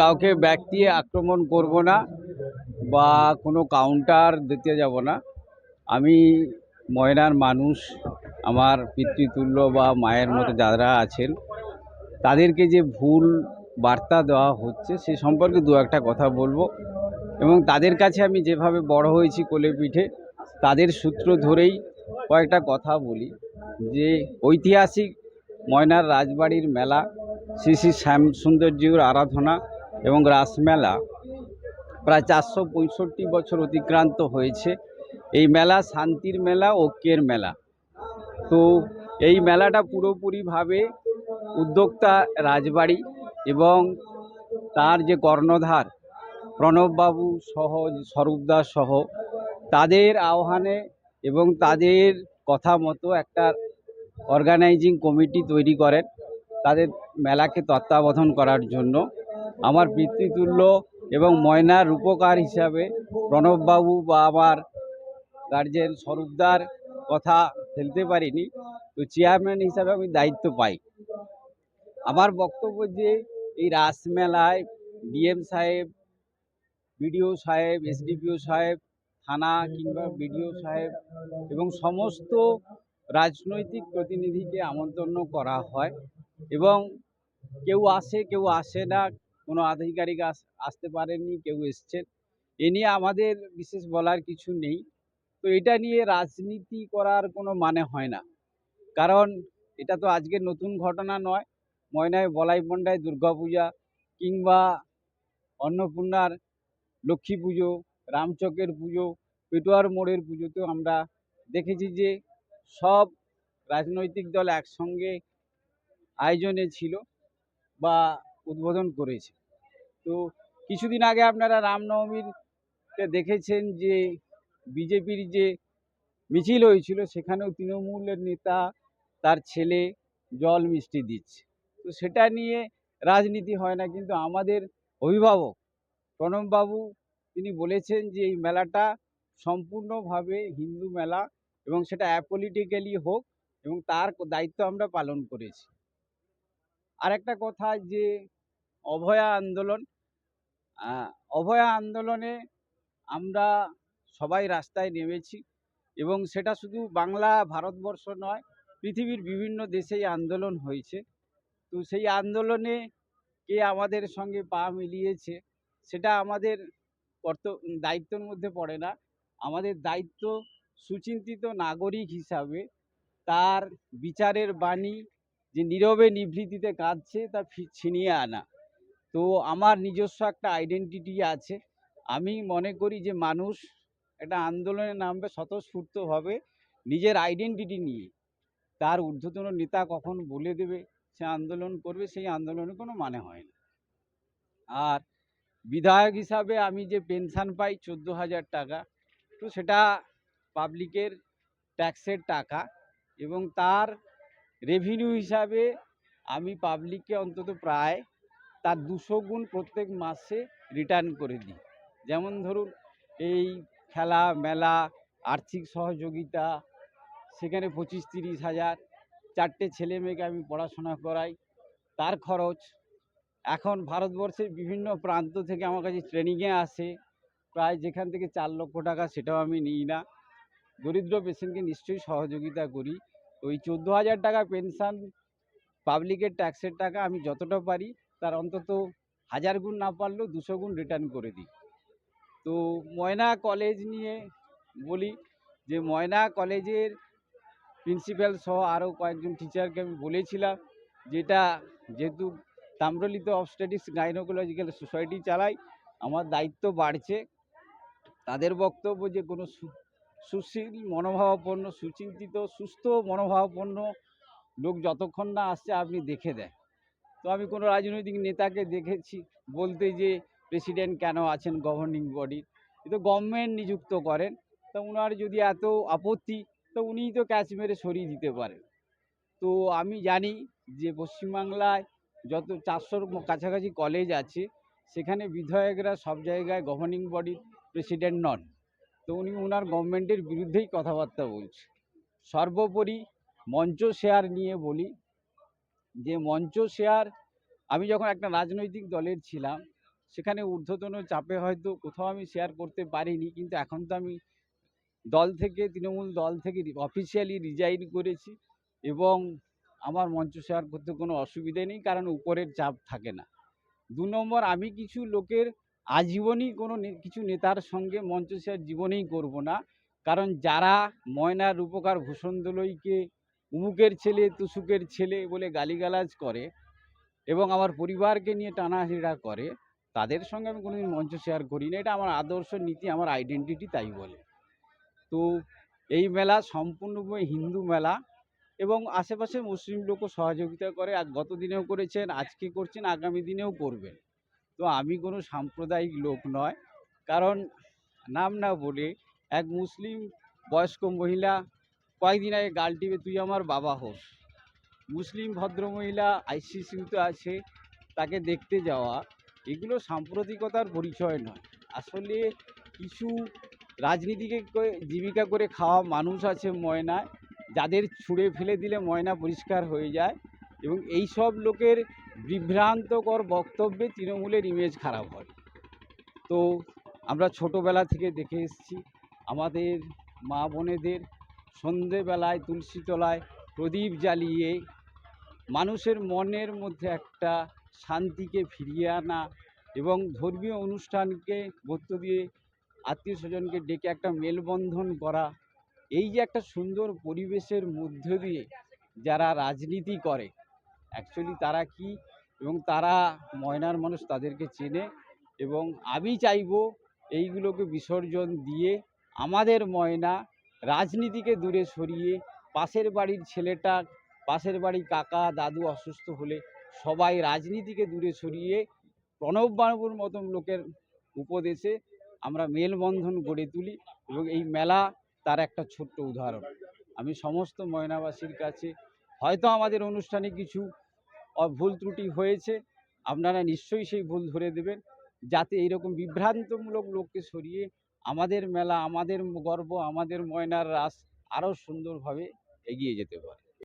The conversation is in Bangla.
কাউকে ব্যক্তি আক্রমণ করব না বা কোনো কাউন্টার দিতে যাব না। আমি ময়নার মানুষ, আমার পিতৃতুল্য বা মায়ের মতো যারা আছেন, তাদেরকে যে ভুল বার্তা দেওয়া হচ্ছে সে সম্পর্কে দু একটা কথা বলব এবং তাদের কাছে আমি যেভাবে বড় হয়েছি কোলে পিঠে, তাদের সূত্র ধরেই কয়েকটা কথা বলি। যে ঐতিহাসিক ময়নার রাজবাড়ির মেলা, শ্রী শ্রী শ্যাম সৌন্দর্যর আরাধনা এবং রাসমেলা প্রায় চারশো পঁয়ষট্টি বছর অতিক্রান্ত হয়েছে। এই মেলা শান্তির মেলা ঐক্যের মেলা। তো এই মেলাটা পুরোপুরিভাবে উদ্যোক্তা রাজবাড়ি এবং তার যে কর্ণধার প্রণববাবু সহ, স্বরূপদাস সহ, তাদের আহ্বানে এবং তাদের কথা মতো একটা অর্গানাইজিং কমিটি তৈরি করেন। তাদের মেলাকে তত্ত্বাবধান করার জন্য আমার পিতৃতুল্য এবং ময়নার রূপকার হিসাবে প্রণববাবু বা আমার গার্জেন স্বরূপদার কথা ফেলতে পারিনি, তো চেয়ারম্যান হিসাবে আমি দায়িত্ব পাই। আমার বক্তব্য যে এই রাসমেলায় ডিএম সাহেব, বিডিও সাহেব, এসডিপিও সাহেব, থানা কিংবা বিডিও সাহেব এবং সমস্ত রাজনৈতিক প্রতিনিধিকে আমন্ত্রণ করা হয় এবং কেউ আসে কেউ আসে না কোনো আধিকারিক আস- আসতে পারেননি, কেউ এসছেন। এ নিয়ে আমাদের বিশেষ বলার কিছু নেই। তো এটা নিয়ে রাজনীতি করার কোনো মানে হয় না। কারণ এটা তো আজকের নতুন ঘটনা নয়। ময়নায় বলাই পণ্ডায় দুর্গাপূজা কিংবা অন্নপূর্ণার লক্ষ্মী পুজো, রামচকের পুজো, পেটুয়ার মোড়ের পুজোতেও আমরা দেখেছি যে সব রাজনৈতিক দল একসঙ্গে আয়োজনে ছিল বা উদ্বোধন করেছে। তো কিছুদিন আগে আপনারা রামনবমীর দেখেছেন যে বিজেপির যে মিছিল হয়েছিল, সেখানেও তৃণমূলের নেতা তার ছেলে জল মিষ্টি দিচ্ছে। তো সেটা নিয়ে রাজনীতি হয় না, কিন্তু আমাদের অভিভাবক প্রণববাবু তিনি বলেছেন যে এই মেলাটা সম্পূর্ণভাবে হিন্দু মেলা এবং সেটা অ্যাপলিটিক্যালি হোক এবং তার দায়িত্ব আমরা পালন করেছি। আর একটা কথা যে অভয়া আন্দোলন। অভয়া আন্দোলনে আমরা সবাই রাস্তায় নেমেছি এবং সেটা শুধু বাংলা, ভারতবর্ষ নয়, পৃথিবীর বিভিন্ন দেশেই আন্দোলন হয়েছে। তো সেই আন্দোলনে কে আমাদের সঙ্গে পা মিলিয়েছে সেটা আমাদের কর্ত, দায়িত্বের মধ্যে পড়ে না। আমাদের দায়িত্ব সুচিন্তিত নাগরিক হিসাবে তার বিচারের বাণী যে নীরবে নিভৃতিতে কাঁদছে তা ছিনিয়ে আনা। তো আমার নিজস্ব একটা আইডেন্টিটি আছে। আমি মনে করি যে মানুষ একটা আন্দোলনে নামবে স্বতঃস্ফূর্তভাবে নিজের আইডেন্টিটি নিয়ে। তার ঊর্ধ্বতন নেতা কখন বলে দেবে, সে আন্দোলন করবে, সেই আন্দোলনের কোনো মানে হয় না। আর বিধায়ক হিসাবে আমি যে পেনশন পাই চোদ্দ হাজার টাকা, তো সেটা পাবলিকের ট্যাক্সের টাকা এবং তার রেভিনিউ হিসাবে আমি পাবলিককে অন্তত প্রায় তার দুশো গুণ প্রত্যেক মাসে রিটার্ন করে দিই। যেমন ধরুন, এই খেলা, মেলা, আর্থিক সহযোগিতা, সেখানে পঁচিশ তিরিশ হাজার, চারটে ছেলে মেয়েকে আমি পড়াশোনা করাই, তার খরচ। এখন ভারতবর্ষের বিভিন্ন প্রান্ত থেকে আমার কাছে ট্রেনিংয়ে আসে, প্রায় যেখান থেকে চার লক্ষ টাকা সেটাও আমি নিই না। দরিদ্র পেশেন্টকে নিশ্চয়ই সহযোগিতা করি। ওই চোদ্দ হাজার টাকা পেনশন পাবলিকের ট্যাক্সের টাকা আমি যতটা পারি তার অন্তত হাজার গুণ না পারলেও দুশো গুণ রিটার্ন করে দিই। তো ময়না কলেজ নিয়ে বলি যে ময়না কলেজের প্রিন্সিপাল সহ আরও কয়েকজন টিচারকে আমি বলেছিলাম, যেটা যেহেতু তাম্রলিত অবস্টেটিক্স গাইনোকোলজিক্যাল সোসাইটি চালাই আমার দায়িত্ব বাড়ছে। তাদের বক্তব্য যে কোনো সুশীল মনোভাবাপন্ন, সুচিন্তিত, সুস্থ মনোভাবাপন্ন লোক যতক্ষণ না আসছে, আপনি দেখে দেন। তো আমি কোনো রাজনৈতিক নেতাকে দেখেছি বলতে যে প্রেসিডেন্ট কেন আছেন গভর্নিং বডির এ তো গভর্নমেন্ট নিযুক্ত করেন, তা ওনার যদি এত আপত্তি, তো উনিই তো ক্যাচ মেরে সরিয়ে দিতে পারেন। তো আমি জানি যে পশ্চিমবাংলায় যত চারশোর কাছাকাছি কলেজ আছে, সেখানে বিধায়করা সব জায়গায় গভর্নিং বডির প্রেসিডেন্ট নন। তো উনি ওনার গভর্নমেন্টের বিরুদ্ধেই কথাবার্তা বলছে। সর্বোপরি মঞ্চ শেয়ার নিয়ে বলি যে মঞ্চ শেয়ার, আমি যখন একটা রাজনৈতিক দলের ছিলাম, সেখানে ঊর্ধ্বতন চাপে হয়তো কোথাও আমি শেয়ার করতে পারিনি, কিন্তু এখন তো আমি দল থেকে, তৃণমূল দল থেকে অফিসিয়ালি রিজাইন করেছি এবং আমার মঞ্চ শেয়ার করতে কোনো অসুবিধে নেই, কারণ উপরের চাপ থাকে না। দু নম্বর, আমি কিছু লোকের আজীবনই কোনো কিছু নেতার সঙ্গে মঞ্চ শেয়ার জীবনেই করব না, কারণ যারা ময়নার রূপকার ভূষণ দলইকে উমুকের ছেলে, তুসুকের ছেলে বলে গালিগালাজ করে এবং আমার পরিবারকে নিয়ে টানাহিড়া করে, তাদের সঙ্গে আমি কোনোদিন মঞ্চ শেয়ার করি না এটা আমার আদর্শ নীতি, আমার আইডেন্টিটি তাই বলে। তো এই মেলা সম্পূর্ণভাবে হিন্দু মেলা এবং আশেপাশে মুসলিম লোকও সহযোগিতা করে। আর গত দিনেও করেছেন, আজকে করছেন, আগামী দিনেও করবেন। তো আমি কোনো সাম্প্রদায়িক লোক নয়। কারণ, নাম না বলে এক মুসলিম বয়স্ক মহিলা কয়েকদিন আগে গাল টিপে তুই আমার বাবা হোস। মুসলিম ভদ্রমহিলা আইসিসিউতে আছে, তাকে দেখতে যাওয়া, এগুলো সাম্প্রতিকতার পরিচয় নয়। আসলে কিছু রাজনীতিকে জীবিকা করে খাওয়া মানুষ আছে ময়নায় যাদের ছুঁড়ে ফেলে দিলে ময়না পরিষ্কার হয়ে যায় এবং এই সব লোকের বিভ্রান্তকর বক্তব্যে তৃণমূলের ইমেজ খারাপ হয়। তো আমরা ছোটোবেলা থেকে দেখে এসেছি, আমাদের মা বোনেদের সন্ধেবেলায় তুলসী তলায় প্রদীপ জ্বালিয়ে মানুষের মনের মধ্যে একটা শান্তিকে ফিরিয়ে আনা এবং ধর্মীয় অনুষ্ঠানকে গুরুত্ব দিয়ে আত্মীয় স্বজনকে ডেকে একটা মেলবন্ধন করা, এই যে একটা সুন্দর পরিবেশের মধ্য দিয়ে যারা রাজনীতি করে অ্যাকচুয়ালি তারা কি এবং তারা ময়নার মানুষ তাদেরকে চেনে এবং আমি চাইব এইগুলোকে বিসর্জন দিয়ে আমাদের ময়না রাজনীতিকে দূরে সরিয়ে পাশের বাড়ির ছেলেটা, পাশের বাড়ি কাকা, দাদু অসুস্থ হলে সবাই রাজনীতিকে দূরে সরিয়ে প্রণব বাবুর মতন লোকের উপদেশে আমরা মেলবন্ধন গড়ে তুলি এবং এই মেলা তার একটা ছোট্ট উদাহরণ। আমি সমস্ত ময়নাবাসীর কাছে, হয়তো আমাদের অনুষ্ঠানে কিছু ভুল ত্রুটি হয়েছে, আপনারা নিশ্চয়ই সেই ভুল ধরে দেবেন, যাতে এইরকম বিভ্রান্তমূলক লোককে সরিয়ে আমাদের মেলা আমাদের গর্ব আমাদের ময়নার রাস আরও সুন্দরভাবে এগিয়ে যেতে পারে।